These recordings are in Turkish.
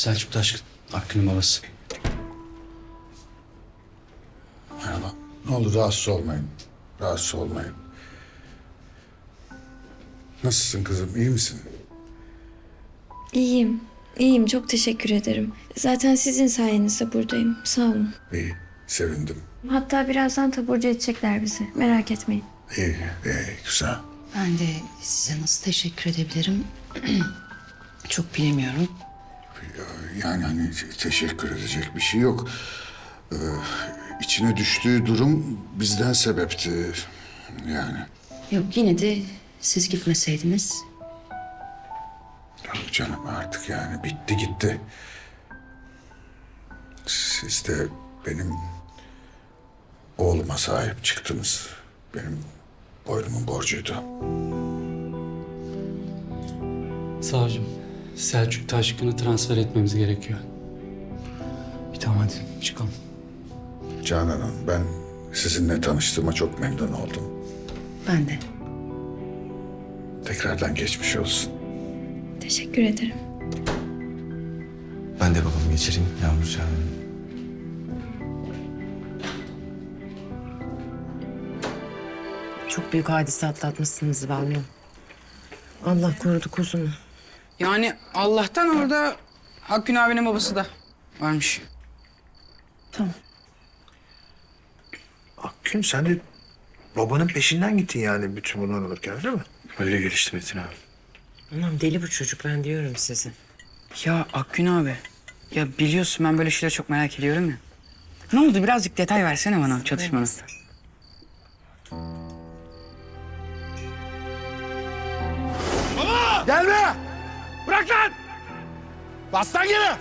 Selçuk Taşkın. Hakkı'nın babası. Merhaba. Ne olur rahatsız olmayın. Rahatsız olmayın. Nasılsın kızım? İyi misin? İyiyim. İyiyim. Çok teşekkür ederim. Zaten sizin sayenizde buradayım. Sağ olun. İyi. Sevindim. Hatta birazdan taburcu edecekler bizi. Merak etmeyin. İyi, iyi, güzel. Ben de size nasıl teşekkür edebilirim? Çok bilemiyorum. Yani hani teşekkür edecek bir şey yok. Ee, içine düştüğü durum bizden sebepti. Yani. Yok yine de siz gitmeseydiniz. Yok canım artık yani bitti gitti. Siz de benim oğluma sahip çıktınız. Benim boynumun borcuydu. Savcım, Selçuk Taşkın'ı transfer etmemiz gerekiyor. Bir tamam hadi çıkalım. Canan Hanım ben sizinle tanıştığıma çok memnun oldum. Ben de. Tekrardan geçmiş olsun. Teşekkür ederim. Ben de babamı geçireyim Yağmur çağırın. Çok büyük hadise atlatmışsınız vallahi. Allah korudu kuzunu. Yani Allah'tan orada Hakkün abinin babası da varmış. Akgün sen de babanın peşinden gittin yani bütün bunlar olurken öyle mi? Öyle gelişti Metin abi. Anam deli bu çocuk ben diyorum size. Ya Akgün abi. Ya biliyorsun ben böyle şeyleri çok merak ediyorum ya. Ne oldu birazcık detay versene bana çatışmanın. Gelme! Bırak lan! Bas lan geri!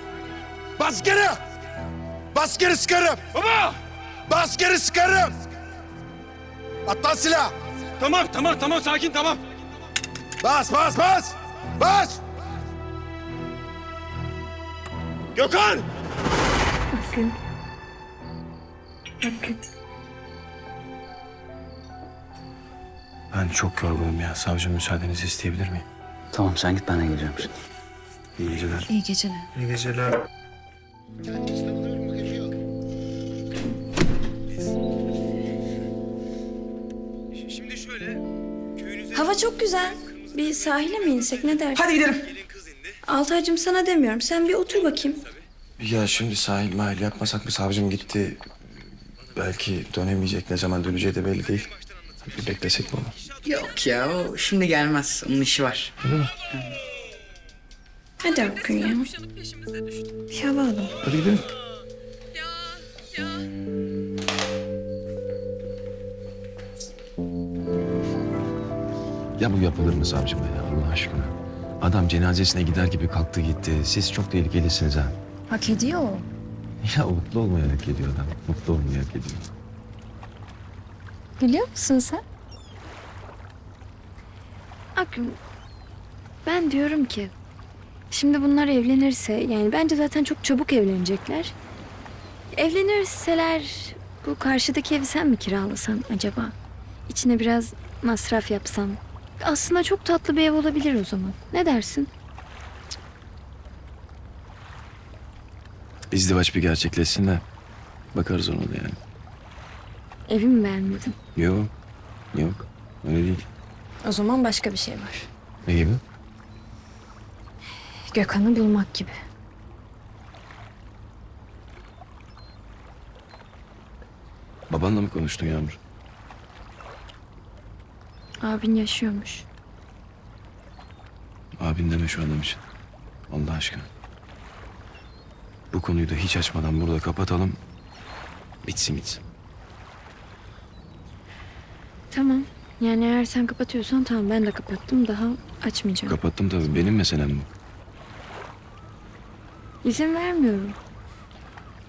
Bas geri! Bas geri sıkarım! Baba! Bas geri sıkarım! At lan silah! Tamam tamam tamam sakin tamam. Bas bas bas! Bas! Gökhan! Ben çok yorgunum ya. Savcı müsaadenizi isteyebilir miyim? Tamam sen git ben de geleceğim şimdi. İyi geceler. İyi geceler. İyi geceler. Şimdi şöyle köyünüze Hava çok güzel. Bir sahile mi insek ne dersin? Hadi gidelim. Altaycığım sana demiyorum. Sen bir otur bakayım. Ya şimdi sahil mahil yapmasak mı? Savcım gitti. Belki dönemeyecek. Ne zaman döneceği de belli değil. Bir beklesek mi onu? Yok ya o şimdi gelmez. Onun işi var. Hadi Akgün ya. Bir hava alalım. Hadi gidelim. Ya bu yapılır mı savcım ya Allah aşkına? Adam cenazesine gider gibi kalktı gitti. Siz çok tehlikelisiniz ha. Hak ediyor o. Ya mutlu olmayı hak ediyor adam. Mutlu olmayı hak ediyor. Biliyor musun sen? Akgün, ben diyorum ki... Şimdi bunlar evlenirse, yani bence zaten çok çabuk evlenecekler. Evlenirseler bu karşıdaki evi sen mi kiralasan acaba? İçine biraz masraf yapsan. Aslında çok tatlı bir ev olabilir o zaman. Ne dersin? İzdivaç bir gerçekleşsin de bakarız ona da yani. Evi mi beğenmedin? Yok. Yok. Öyle değil. O zaman başka bir şey var. Ne gibi? Gökhan'ı bulmak gibi. Babanla mı konuştun Yağmur? Abin yaşıyormuş. Abin deme şu adam için. Allah aşkına. Bu konuyu da hiç açmadan burada kapatalım. Bitsin gitsin. Tamam. Yani eğer sen kapatıyorsan tamam ben de kapattım. Daha açmayacağım. Kapattım tabii. Benim meselem bu. İzin vermiyorum.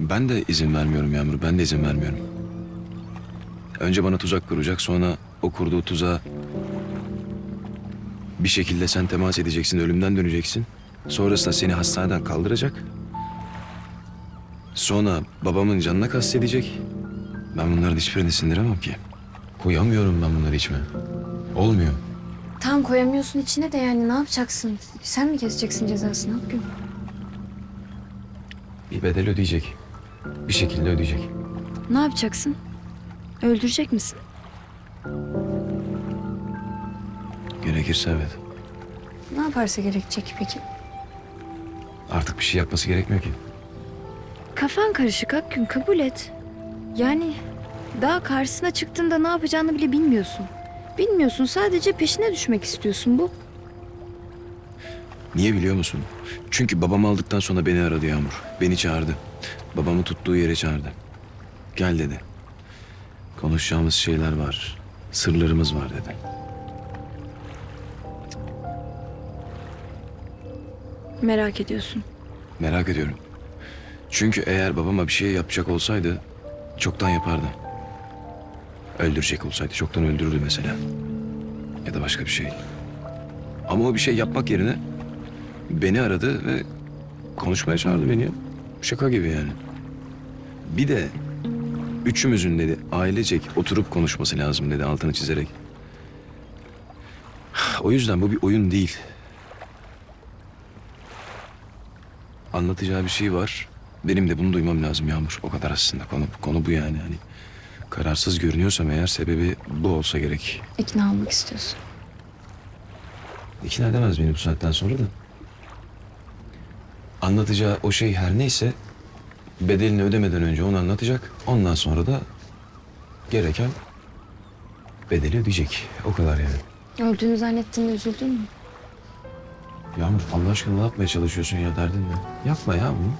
Ben de izin vermiyorum Yağmur. Ben de izin vermiyorum. Önce bana tuzak kuracak. Sonra o kurduğu tuzağa... Bir şekilde sen temas edeceksin. Ölümden döneceksin. Sonrasında seni hastaneden kaldıracak. Sonra babamın canına kastedecek. Ben bunların hiçbirini sindiremem ki. Koyamıyorum ben bunları içime. Olmuyor. Tam koyamıyorsun içine de yani ne yapacaksın? Sen mi keseceksin cezasını Akgün? Bir bedel ödeyecek. Bir şekilde ödeyecek. Ne yapacaksın? Öldürecek misin? Gerekirse evet. Ne yaparsa gerekecek peki? Artık bir şey yapması gerekmiyor ki. Kafan karışık Akgün kabul et. Yani daha karşısına çıktığında ne yapacağını bile bilmiyorsun. Bilmiyorsun sadece peşine düşmek istiyorsun bu. Niye biliyor musun? Çünkü babamı aldıktan sonra beni aradı Yağmur. Beni çağırdı. Babamı tuttuğu yere çağırdı. Gel dedi. Konuşacağımız şeyler var. Sırlarımız var dedi. Merak ediyorsun. Merak ediyorum. Çünkü eğer babama bir şey yapacak olsaydı çoktan yapardı. Öldürecek olsaydı çoktan öldürürdü mesela. Ya da başka bir şey. Ama o bir şey yapmak yerine beni aradı ve konuşmaya çağırdı beni. Şaka gibi yani. Bir de üçümüzün dedi ailecek oturup konuşması lazım dedi altını çizerek. O yüzden bu bir oyun değil. anlatacağı bir şey var. Benim de bunu duymam lazım Yağmur. O kadar aslında konu, konu bu yani. Hani kararsız görünüyorsam eğer sebebi bu olsa gerek. İkna olmak istiyorsun. İkna edemez beni bu saatten sonra da. Anlatacağı o şey her neyse bedelini ödemeden önce onu anlatacak. Ondan sonra da gereken bedeli ödeyecek. O kadar yani. Öldüğünü zannettiğinde üzüldün mü? Yağmur Allah aşkına ne yapmaya çalışıyorsun ya derdin ne? Yapma ya bunu.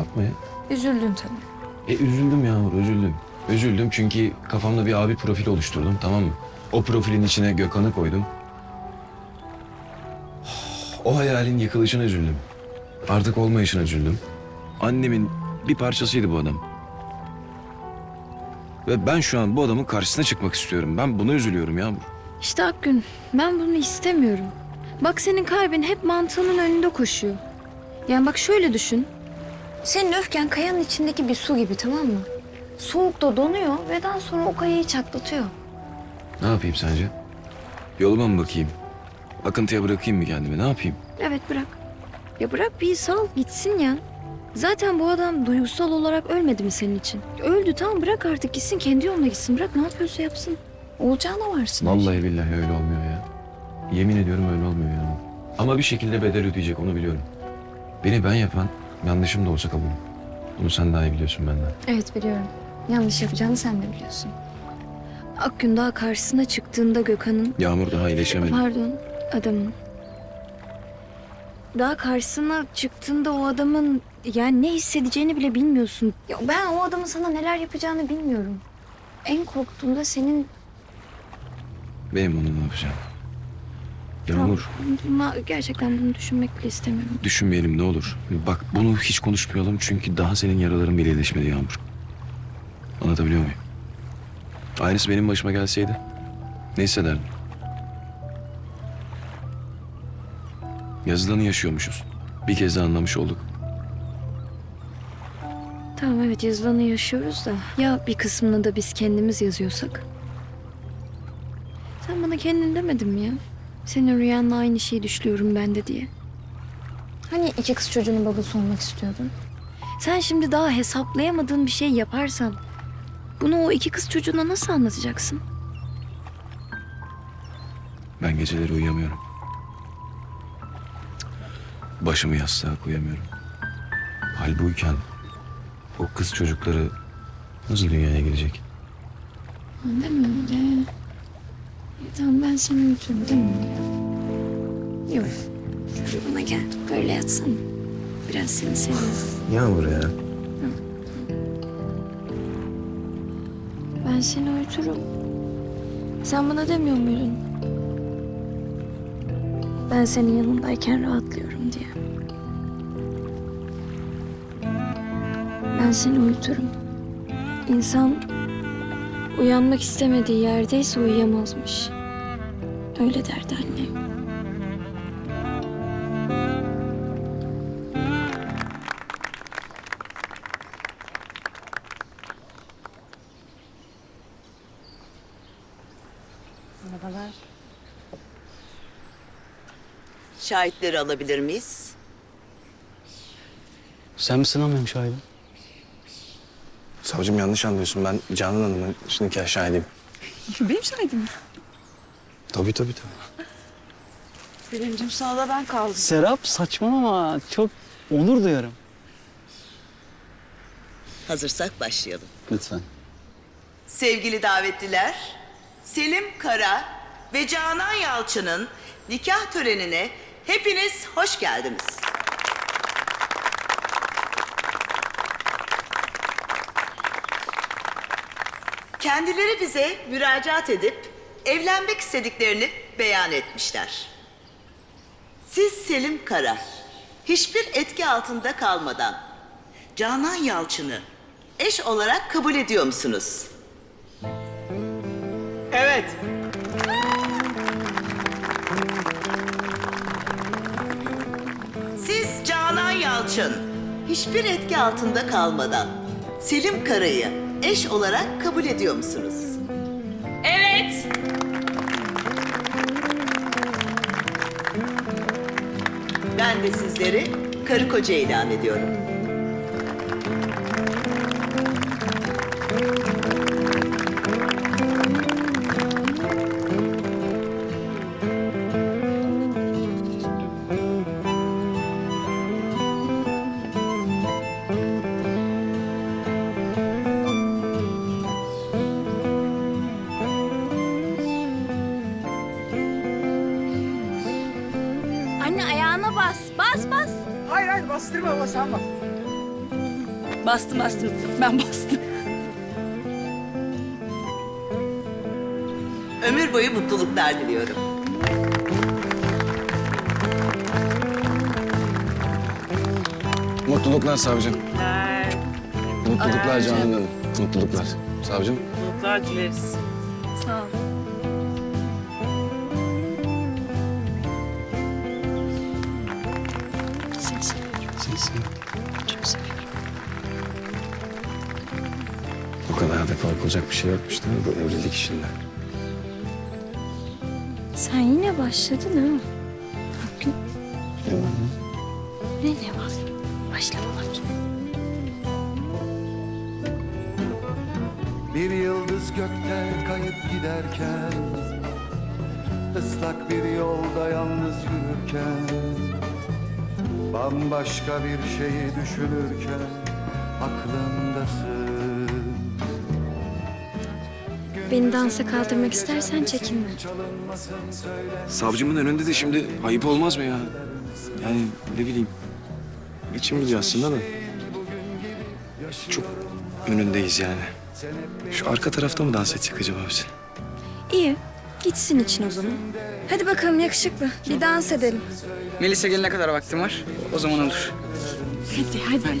Yapma ya. Üzüldün tabii. E üzüldüm Yağmur, üzüldüm. Üzüldüm çünkü kafamda bir abi profili oluşturdum, tamam mı? O profilin içine Gökhan'ı koydum. O hayalin yıkılışına üzüldüm. Artık olmayışına üzüldüm. Annemin bir parçasıydı bu adam. Ve ben şu an bu adamın karşısına çıkmak istiyorum. Ben buna üzülüyorum Yağmur. İşte Akgün ben bunu istemiyorum. Bak senin kalbin hep mantığının önünde koşuyor. Yani bak şöyle düşün. Senin öfken kayanın içindeki bir su gibi tamam mı? Soğukta donuyor ve daha sonra o kayayı çatlatıyor. Ne yapayım sence? Yoluma mı bakayım? Akıntıya bırakayım mı kendimi? Ne yapayım? Evet bırak. Ya bırak bir sal gitsin ya. Zaten bu adam duygusal olarak ölmedi mi senin için? Öldü tamam bırak artık gitsin kendi yoluna gitsin. Bırak ne yapıyorsa yapsın. Olacağına varsın. Vallahi billahi öyle olmuyor ya. Yemin ediyorum öyle olmuyor ya. Ama bir şekilde bedel ödeyecek onu biliyorum. Beni ben yapan yanlışım da olsa kabul. Bunu sen daha iyi biliyorsun benden. Evet biliyorum. Yanlış yapacağını sen de biliyorsun. Akgün daha karşısına çıktığında Gökhan'ın Yağmur daha iyileşemedi. Pardon adamın. Daha karşısına çıktığında o adamın yani ne hissedeceğini bile bilmiyorsun. Ya ben o adamın sana neler yapacağını bilmiyorum. En korktuğumda senin Benim onu ne yapacağım? Yağmur Ama gerçekten bunu düşünmek bile istemiyorum. düşünmeyelim ne olur. Bak bunu hiç konuşmayalım çünkü daha senin yaraların bile iyileşmedi Yağmur. Anlatabiliyor muyum? Aynısı benim başıma gelseydi ne hissederdin? Yazılanı yaşıyormuşuz. Bir kez de anlamış olduk. Tamam evet yazılanı yaşıyoruz da ya bir kısmını da biz kendimiz yazıyorsak? Sen bana kendin demedin mi ya? Senin rüyanla aynı şeyi düşlüyorum ben de diye. Hani iki kız çocuğunun babası olmak istiyordun? Sen şimdi daha hesaplayamadığın bir şey yaparsan bunu o iki kız çocuğuna nasıl anlatacaksın? Ben geceleri uyuyamıyorum. Başımı yastığa koyamıyorum. Halbuki o kız çocukları nasıl dünyaya gelecek? Değil mi öyle? Tamam ben seni uyuturum değil mi? Yok. Şöyle bana gel. Böyle yatsana. Biraz seni seviyorum. Yağmur ya. Ben seni uyuturum. Sen bana demiyor muydun? Ben senin yanındayken rahatlıyorum Ben seni uyuturum. İnsan uyanmak istemediği yerdeyse uyuyamazmış. Öyle derdi annem. Şahitleri alabilir miyiz? Sen misin lan benim şahidim? Savcım yanlış anlıyorsun. Ben Canan Hanım'ın nikah şahidiyim. Benim şahidim. Tabii tabii tabii. Selim'cim sana da ben kaldım. Serap saçmalama. Çok onur duyarım. Hazırsak başlayalım. Lütfen. Sevgili davetliler, Selim Kara ve Canan Yalçın'ın nikah törenine hepiniz hoş geldiniz. Kendileri bize müracaat edip evlenmek istediklerini beyan etmişler. Siz Selim Kara, hiçbir etki altında kalmadan Canan Yalçın'ı eş olarak kabul ediyor musunuz? Evet. Siz Canan Yalçın, hiçbir etki altında kalmadan Selim Kara'yı eş olarak kabul ediyor musunuz? Evet. Ben de sizleri karı koca ilan ediyorum. Sen bas. Bastım bastım. Ben bastım. Ömür boyu mutluluklar diliyorum. Mutluluklar savcım. Mutluluklar Canan Hanım. Mutluluklar. Savcım. Mutluluklar dileriz. Korkulacak bir şey yokmuş değil mi bu evlilik işinde? Sen yine başladın ha. Hakkın. Ne ne var? Başlama bakayım. Bir yıldız gökte kayıp giderken ıslak bir yolda yalnız yürürken Bambaşka bir şeyi düşünürken aklımdasın Beni dansa kaldırmak istersen çekinme. Savcımın önünde de şimdi ayıp olmaz mı ya? Yani ne bileyim. İçim gidiyor aslında da. Çok önündeyiz yani. Şu arka tarafta mı dans etsek acaba biz? İyi. Gitsin için o zaman. Hadi bakalım yakışıklı. Bir dans edelim. Melisa gelene kadar vaktim var. O zaman olur. Hadi hadi.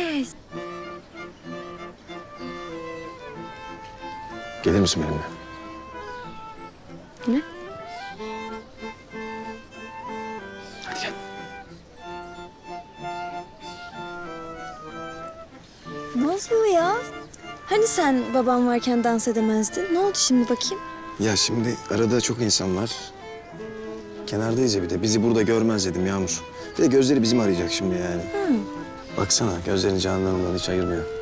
Gelir misin benimle? Ne? Hadi gel. Ne oluyor ya? Hani sen babam varken dans edemezdin? Ne oldu şimdi bakayım? Ya şimdi arada çok insan var. Kenardayız ya bir de. Bizi burada görmez dedim Yağmur. Bir de gözleri bizim arayacak şimdi yani. Baksana gözlerini canlarından hiç ayırmıyor.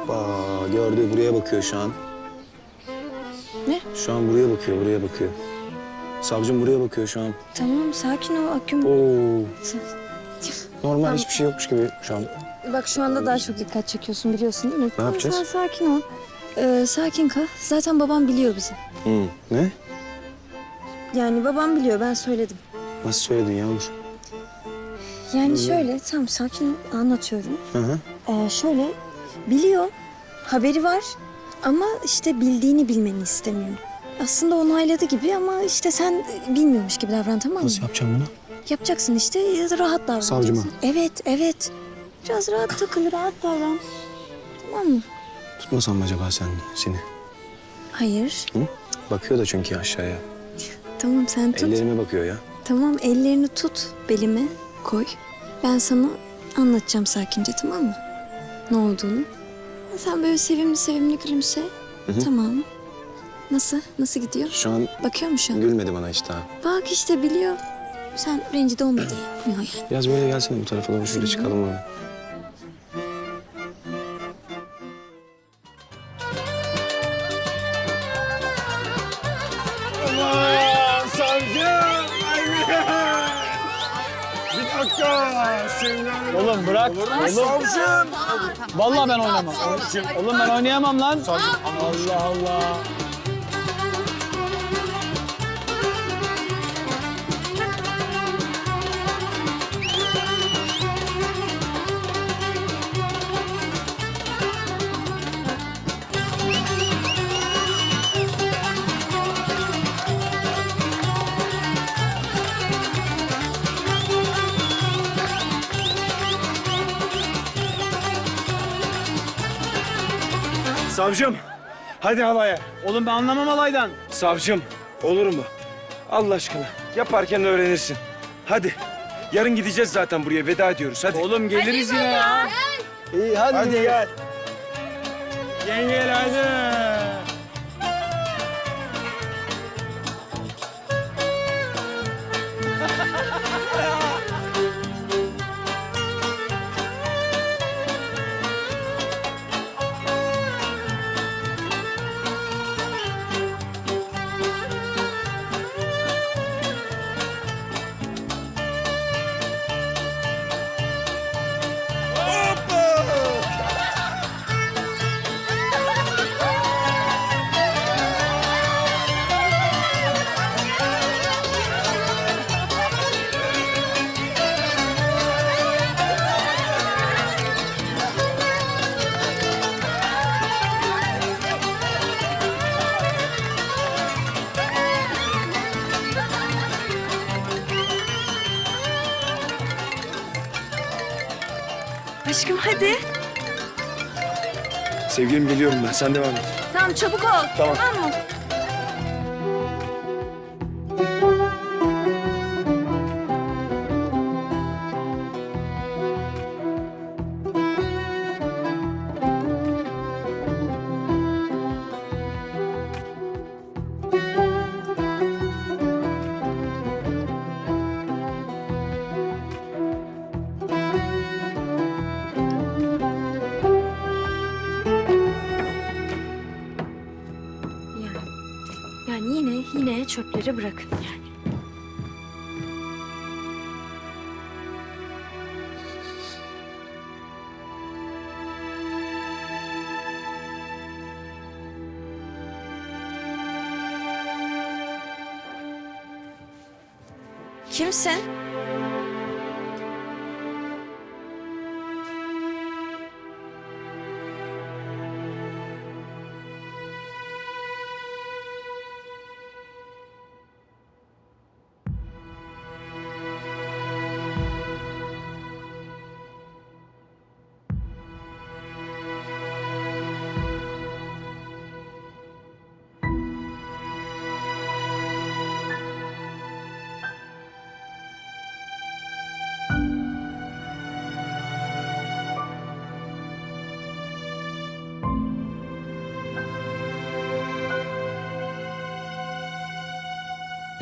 Hoppa gördü buraya bakıyor şu an. Ne? Şu an buraya bakıyor buraya bakıyor. Savcım buraya bakıyor şu an. Tamam sakin ol Aküm. Oo. Normal Tamam. hiçbir şey yokmuş gibi şu an. Bak şu anda daha çok dikkat çekiyorsun biliyorsun değil mi? Tamam, yapacağız? Sen sakin ol. Ee, sakin kal. Zaten babam biliyor bizi. Hı. Ne? Yani babam biliyor ben söyledim. Nasıl söyledin Yağmur? Yani şöyle tam sakin ol anlatıyorum. Hı hı. Ee, şöyle biliyor haberi var ama işte bildiğini bilmeni istemiyor. Aslında onayladı gibi ama işte sen bilmiyormuş gibi davran tamam mı? Nasıl yapacağım bunu? Yapacaksın işte rahat davranacaksın. Savcıma. Evet evet. Biraz rahat takıl rahat davran. Tamam mı? Tutmasam mı acaba sen seni? Hayır. Bakıyor da çünkü aşağıya. Tamam sen tut. Ellerime bakıyor ya. Tamam ellerini tut belime koy. Ben sana anlatacağım sakince tamam mı? Ne olduğunu. Sen böyle sevimli sevimli gülümse. Tamam. Nasıl? Nasıl gidiyor? Şu an Bakıyor mu şu an? gülmedi bana hiç daha. Bak işte biliyor. Sen rencide olma diye. Nihayet. Biraz böyle gelsene bu tarafa doğru şöyle çıkalım abi. Oğlum bırak. Oğlum. Savcım. Vallahi ben oynamam. Oğlum ben oynayamam lan. Allah Allah. Savcım. Hadi havaya. Oğlum ben anlamam alaydan. Savcım. Olur mu? Allah aşkına. Yaparken öğrenirsin. Hadi. Yarın gideceğiz zaten buraya. Veda ediyoruz. Hadi. Oğlum geliriz yine ya. İyi hadi. Hadi gel. Yengel hadi. Sevgilim geliyorum ben. Sen devam et. Tamam çabuk ol. Tamam. Tamam mı? Bırakın yani. Kimsin?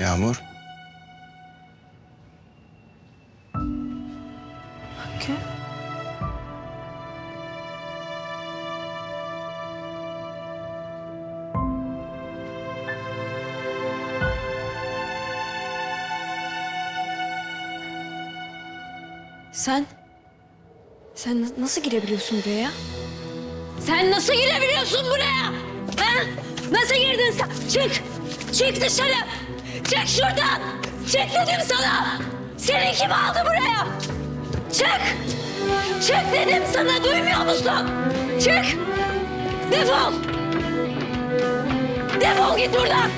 Yağmur. Hakkı. Sen... Sen na- nasıl girebiliyorsun buraya? Sen nasıl girebiliyorsun buraya? Ha? Nasıl girdin sen? Çık! Çık dışarı! Çık şuradan! Çık dedim sana! Seni kim aldı buraya? Çık! Çık dedim sana duymuyor musun? Çık! Defol! Defol git buradan!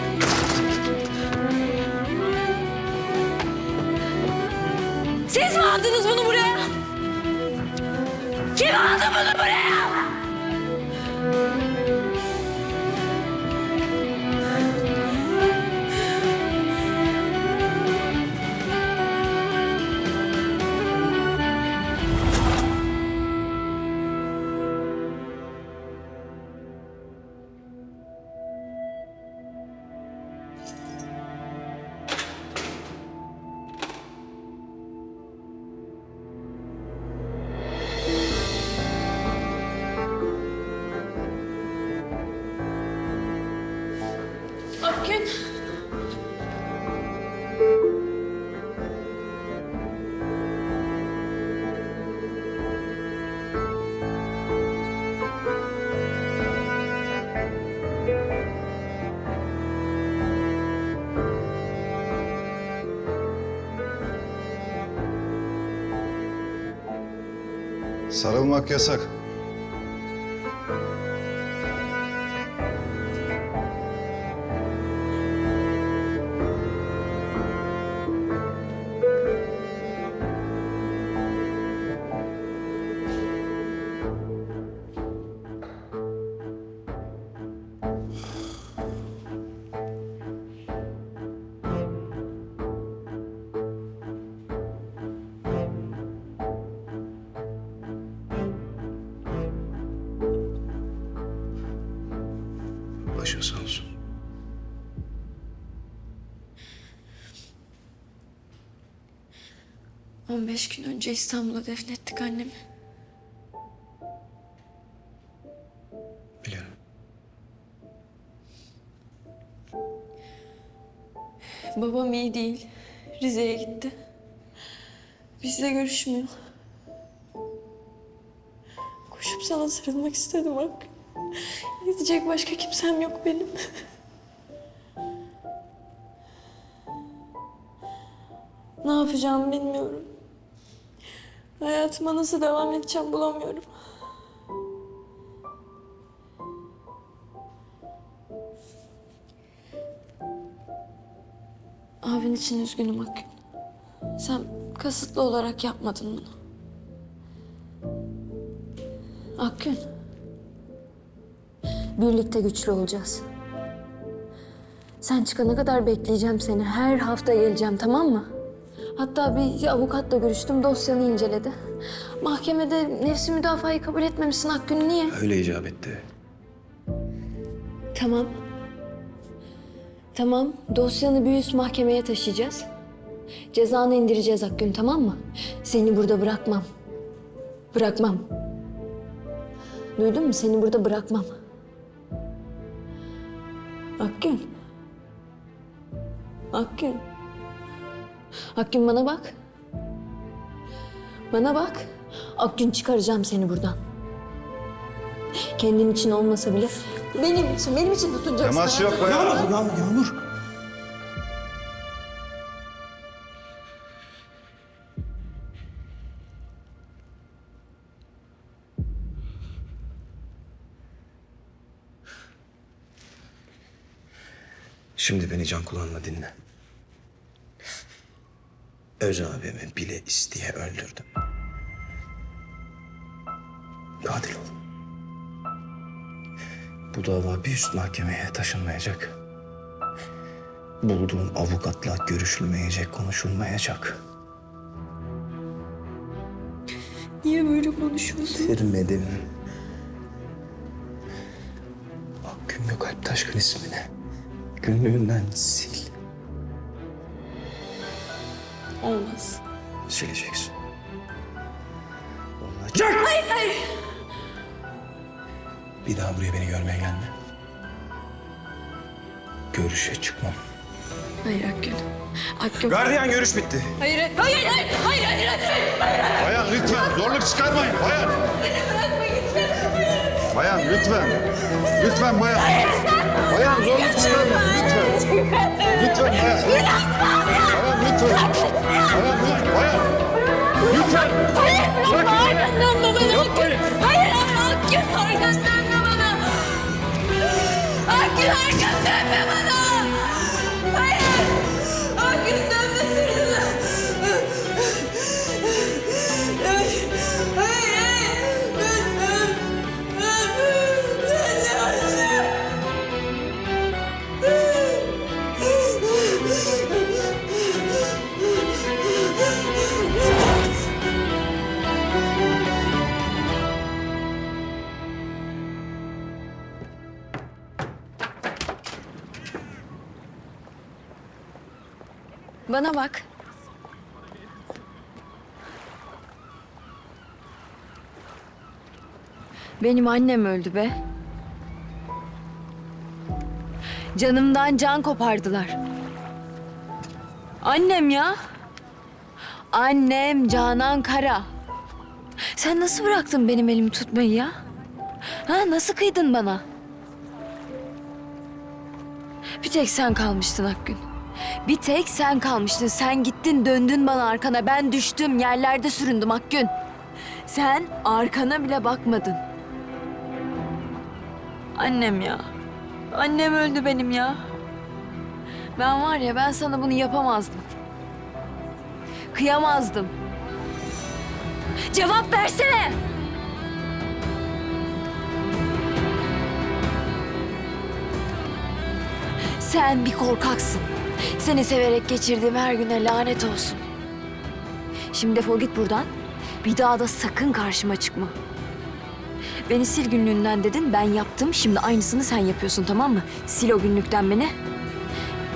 Siz mi aldınız bunu buraya? Kim aldı bunu buraya? Sarılmak yasak. Başın sağ olsun. On beş gün önce İstanbul'a defnettik annemi. Biliyorum. Babam iyi değil. Rize'ye gitti. Bizle görüşmüyor. Koşup sana sarılmak istedim bak. Gidecek başka kimsem yok benim. ne yapacağımı bilmiyorum. Hayatıma nasıl devam edeceğim bulamıyorum. Abin için üzgünüm Akgün. Sen kasıtlı olarak yapmadın bunu. Akgün. Birlikte güçlü olacağız. Sen çıkana kadar bekleyeceğim seni. Her hafta geleceğim tamam mı? Hatta bir avukatla görüştüm. Dosyanı inceledi. Mahkemede nefsi müdafayı kabul etmemişsin Akgün. Niye? Öyle icap etti. Tamam. Tamam. Dosyanı bir üst mahkemeye taşıyacağız. Cezanı indireceğiz Akgün tamam mı? Seni burada bırakmam. Bırakmam. Duydun mu? Seni burada bırakmam. Akgün. Akgün. Akgün bana bak. Bana bak. Akgün çıkaracağım seni buradan. Kendin için olmasa bile benim için, benim için tutunacaksın. Temas yok bayan. Yağmur. Şimdi beni can kulağınla dinle. Öz abimi bile isteye öldürdüm. Katil ol. Bu dava bir üst mahkemeye taşınmayacak. Bulduğun avukatla görüşülmeyecek, konuşulmayacak. Niye böyle konuşuyorsun? Bitirmedim. Akgün Gökalp Taşkın ismini günlüğünden sil. Olmaz. Sileceksin. Olacak. Hayır, hayır. Bir daha buraya beni görmeye gelme. Görüşe çıkmam. Hayır Akgün. Akgün. Gardiyan görüş bitti. Hayır, hayır, hayır, hayır, hayır, hayır, hayır. Bayan lütfen zorluk çıkarmayın bayan. Bayan lütfen. Lütfen bayan. Bayan zorluk çıkarmayın lütfen. Lütfen bayan. Bayan lütfen. Bayan lütfen. Bayan. Lütfen. Bak. Benim annem öldü be. Canımdan can kopardılar. Annem ya. Annem Canan Kara. Sen nasıl bıraktın benim elimi tutmayı ya? Ha nasıl kıydın bana? Bir tek sen kalmıştın Akgün. Bir tek sen kalmıştın. Sen gittin döndün bana arkana. Ben düştüm yerlerde süründüm Akgün. Sen arkana bile bakmadın. Annem ya. Annem öldü benim ya. Ben var ya ben sana bunu yapamazdım. Kıyamazdım. Cevap versene. Sen bir korkaksın. Seni severek geçirdiğim her güne lanet olsun. Şimdi defol git buradan. Bir daha da sakın karşıma çıkma. Beni sil günlüğünden dedin, ben yaptım. Şimdi aynısını sen yapıyorsun tamam mı? Sil o günlükten beni.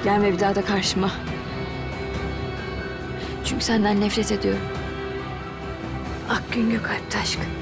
Gelme bir daha da karşıma. Çünkü senden nefret ediyorum. Akgün Gökalp Taşkın.